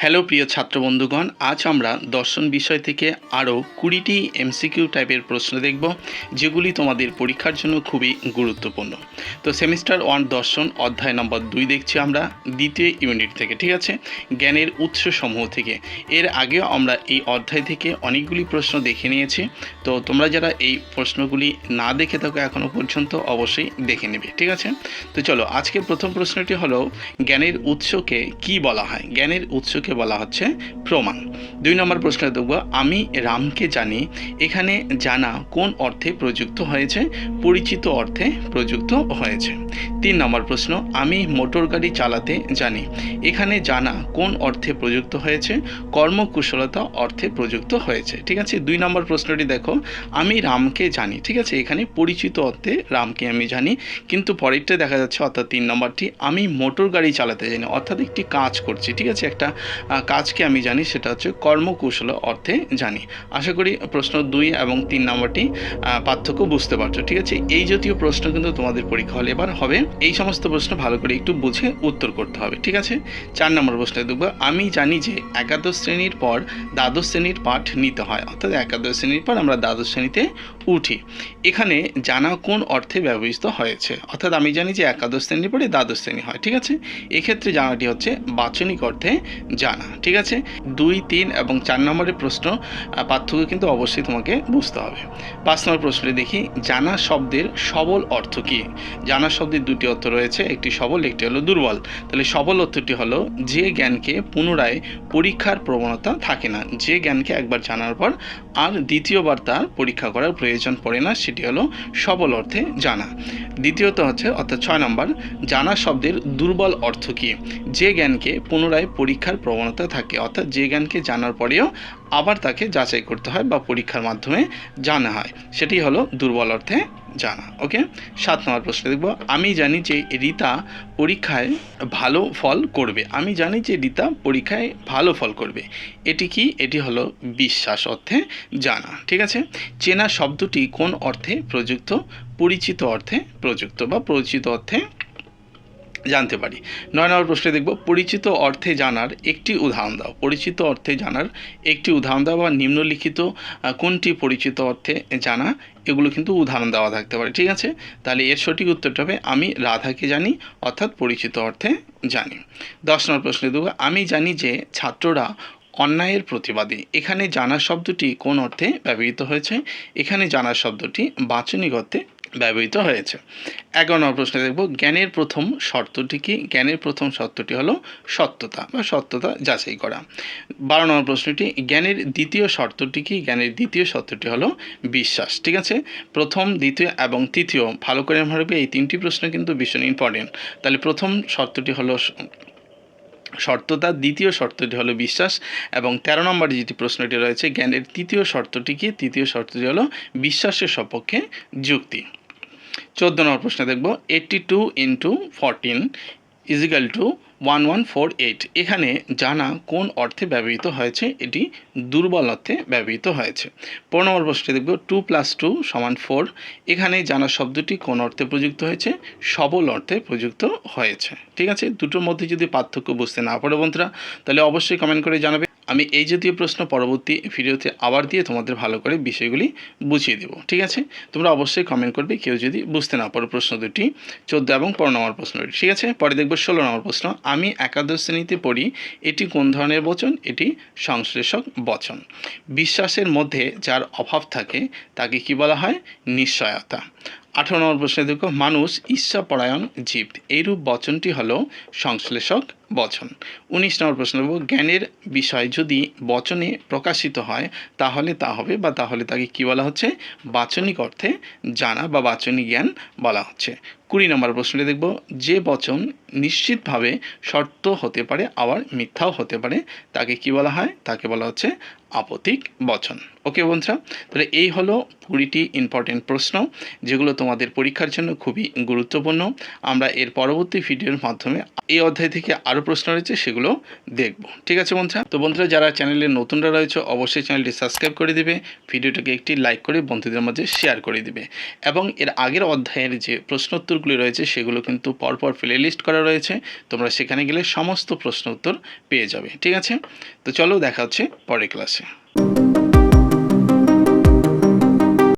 Hello প্রিয় ছাত্র বন্ধুগণ আজ আমরা দর্শন বিষয় থেকে আরও কুড়িটি এমসিকিউ টাইপের প্রশ্ন দেখব, যেগুলি তোমাদের পরীক্ষার জন্য খুবই গুরুত্বপূর্ণ। তো সেমিস্টার ওয়ান দর্শন, অধ্যায় নম্বর দুই দেখছি আমরা, দ্বিতীয় ইউনিট থেকে, ঠিক আছে? জ্ঞানের উৎস সমূহ থেকে। এর আগেও আমরা এই অধ্যায় থেকে অনেকগুলি প্রশ্ন দেখে নিয়েছি, তো তোমরা যারা এই প্রশ্নগুলি না দেখে থাকো এখনও পর্যন্ত, অবশ্যই দেখে নেবে, ঠিক আছে? তো চলো, আজকের প্রথম প্রশ্নটি হলো, জ্ঞানের উৎসকে কি বলা হয়? জ্ঞানের উৎসকে বলা হচ্ছে প্রমাণ। দুই নম্বর প্রশ্ন দেখব আমি রামকে জানি, এখানে জানা কোন অর্থে প্রযুক্ত হয়েছে, পরিচিত অর্থে প্রযুক্ত হয়েছে। তিন নম্বর প্রশ্ন, আমি মোটর গাড়ি চালাতে জানি, এখানে জানা কোন অর্থে প্রযুক্ত হয়েছে, কর্মকুশলতা অর্থে প্রযুক্ত হয়েছে। ঠিক আছে? দুই নম্বর প্রশ্নটি দেখো, আমি রামকে জানি, ঠিক আছে? এখানে পরিচিত অর্থে রামকে আমি জানি, কিন্তু পরেরটা দেখা যাচ্ছে, অর্থাৎ তিন নম্বরটি, আমি মোটর গাড়ি চালাতে জানি, অর্থাৎ একটি কাজ করছি, ঠিক আছে? একটা কাজকে আমি জানি, সেটা হচ্ছে কর্মকৌশল অর্থে জানি। আশা করি প্রশ্ন দুই এবং তিন নম্বরটি পার্থক্য বুঝতে পারছ, ঠিক আছে? এই জাতীয় প্রশ্ন কিন্তু তোমাদের পরীক্ষা হলে এবার হবে। এই সমস্ত প্রশ্ন ভালো করে একটু বুঝে উত্তর করতে হবে, ঠিক আছে? চার নম্বর প্রশ্নে দেখব, আমি জানি যে একাদশ শ্রেণির পর দ্বাদশ শ্রেণির পাঠ নিতে হয়, অর্থাৎ একাদশ শ্রেণির পর আমরা দ্বাদশ শ্রেণীতে উঠি। এখানে জানা কোন অর্থে ব্যবহৃত হয়েছে, অর্থাৎ আমি জানি যে একাদশ শ্রেণির পরে দ্বাদশ শ্রেণি হয়, ঠিক আছে? এক্ষেত্রে জানাটি হচ্ছে বাচনিক অর্থে জানা, ঠিক আছে? দুই, তিন এবং চার নম্বরের প্রশ্ন পার্থক্য কিন্তু অবশ্যই তোমাকে বুঝতে হবে। পাঁচ নম্বর প্রশ্নটি দেখি, জানা শব্দের সবল অর্থ কী? জানা শব্দের দুটি অর্থ রয়েছে, একটি সবল, একটি হলো দুর্বল। তাহলে সবল অর্থটি হলো, যে জ্ঞানকে পুনরায় পরীক্ষার প্রবণতা থাকে না। যে জ্ঞানকে একবার জানার পর আর দ্বিতীয়বার তার পরীক্ষা করার প্রয়োজন পড়ে না, সেটি হলো সবল অর্থে জানা। দ্বিতীয়ত হচ্ছে, অর্থাৎ ছয় নম্বর, জানা শব্দের দুর্বল অর্থ কী? যে জ্ঞানকে পুনরায় পরীক্ষার প্রবণতা থাকে। অর্থাৎ যে জ্ঞানকে জানার পরেও আবার তাকে যাচাই করতে হয় বা পরীক্ষার মাধ্যমে জানা হয়। সেটি হলো দুর্বল অর্থে জানা। ওকে? সাত নম্বর প্রশ্ন দেখব। আমি জানি যে রীতা পরীক্ষায় ভালো ফল করবে। আমি জানি যে রীতা পরীক্ষায় ভালো ফল করবে। এটি কি? এটি হলো বিশ্বাস অর্থে জানা। ঠিক আছে? চেনা শব্দটি কোন অর্থে প্রযুক্ত? পরিচিত অর্থে প্রযুক্ত বা পরিচিত অর্থে জানতে পারি। নয় নম্বর প্রশ্নে দেখব, পরিচিত অর্থে জানার একটি উদাহরণ দাও। পরিচিত অর্থে জানার একটি উদাহরণ দাও বা নিম্নলিখিত কোনটি পরিচিত অর্থে জানা, এগুলো কিন্তু উদাহরণ দেওয়া থাকতে পারে। ঠিক আছে? তাহলে এর সঠিক উত্তরটা হবে, আমি রাধাকে জানি, অর্থাৎ পরিচিত অর্থে জানি। দশ নম্বর প্রশ্নে দেবো আমি জানি যে ছাত্ররা অন্যায়ের প্রতিবাদী। এখানে জানা শব্দটি কোন অর্থে ব্যবহৃত হয়েছে? এখানে জানা শব্দটি বাচনিক অর্থে ব্যবহৃত হয়েছে। এগারো নম্বর প্রশ্নে দেখব, জ্ঞানের প্রথম শর্তটি কি? জ্ঞানের প্রথম শর্তটি হলো সত্যতা বা সত্যতা যাচাই করা। বারো নম্বর প্রশ্নটি, জ্ঞানের দ্বিতীয় শর্তটি কি? জ্ঞানের দ্বিতীয় শর্তটি হলো বিশ্বাস। ঠিক আছে? প্রথম, দ্বিতীয় এবং তৃতীয়, ভালো করে ভাবে এই তিনটি প্রশ্ন কিন্তু ভীষণ ইম্পর্টেন্ট তাহলে প্রথম শর্তটি হলো স- শর্ততা দ্বিতীয় শর্তটি হলো বিশ্বাস এবং তেরো নম্বর যেটি প্রশ্নটি রয়েছে, জ্ঞানের তৃতীয় শর্তটি কি তৃতীয় শর্তটি হলো বিশ্বাসের সপক্ষে যুক্তি। চোদ্দ নম্বর প্রশ্ন দেখব eighty two into fourteen is equal to one one four eight এখানে জানা কোন অর্থে ব্যবহৃত হয়েছে, এটি দুর্বল অর্থে ব্যবহৃত হয়েছে। পনেরো নম্বর প্রশ্নে দেখব টু প্লাস টু সমান ফোর এখানে জানা শব্দটি কোন অর্থে প্রযুক্ত হয়েছে, সবল অর্থে প্রযুক্ত হয়েছে। ঠিক আছে? দুটোর মধ্যে যদি পার্থক্য বুঝতে না পারো বন্ধুরা, তাহলে অবশ্যই কমেন্ট করে জানাবে। আমি এই জাতীয় প্রশ্ন পরবর্তী ভিডিওতে আবার দিয়ে তোমাদের ভালো করে বিষয়গুলি বুঝিয়ে দেবো, ঠিক আছে? তোমরা অবশ্যই কমেন্ট করবে, কেউ যদি বুঝতে না পারো প্রশ্ন দুটি, চোদ্দ এবং পনেরো নম্বর প্রশ্নটি ঠিক আছে? পরে দেখব ষোলো নম্বর প্রশ্ন। আমি একাদশ শ্রেণীতে পড়ি, এটি কোন ধরনের বচন? এটি সংশ্লেষক বচন। বিশ্বাসের মধ্যে যার অভাব থাকে, তাকে কি বলা হয়? নিশ্চয়তা। আঠারো নম্বর প্রশ্নে দেখো মানুষ ঈশ্বরপরায়ণ জীব। এইরূপ বচনটি হল সংশ্লেষক বচন। উনিশ নম্বর প্রশ্ন দেখব জ্ঞানের বিষয় যদি বচনে প্রকাশিত হয়, তাহলে তা হবে বা তাহলে তাকে কী বলা হচ্ছে? বাচনিক অর্থে জানা বা বাচনিক জ্ঞান বলা হচ্ছে। কুড়ি নম্বর প্রশ্নটি দেখব। যে বচন নিশ্চিতভাবে শর্ত হতে পারে, আবার মিথ্যাও হতে পারে, তাকে কি বলা হয়? তাকে বলা হচ্ছে আপতিক বচন। ওকে বন্ধুরা, তাহলে এই হলো কুড়িটি ইম্পর্টেন্ট প্রশ্ন, যেগুলো তোমাদের পরীক্ষার জন্য খুবই গুরুত্বপূর্ণ। আমরা এর পরবর্তী ভিডিওর মাধ্যমে এই অধ্যায় থেকে আরও প্রশ্ন রয়েছে, সেগুলো দেখব। ঠিক আছে বন্ধুরা? তো বন্ধুরা, যারা চ্যানেলে নতুনরা রয়েছে, অবশ্যই চ্যানেলটি সাবস্ক্রাইব করে দিবে, ভিডিওটাকে একটি লাইক করে বন্ধুদের মাঝে শেয়ার করে দিবে। এবং এর আগের অধ্যায়ের যে প্রশ্নোত্তর উত্তরগুলি রয়েছে, সেগুলো কিন্তু পরপর প্লে লিস্ট করা রয়েছে। তোমরা সেখানে গেলে সমস্ত প্রশ্ন উত্তর পেয়ে যাবে, ঠিক আছে? তো চলো দেখা হচ্ছে পরের ক্লাসে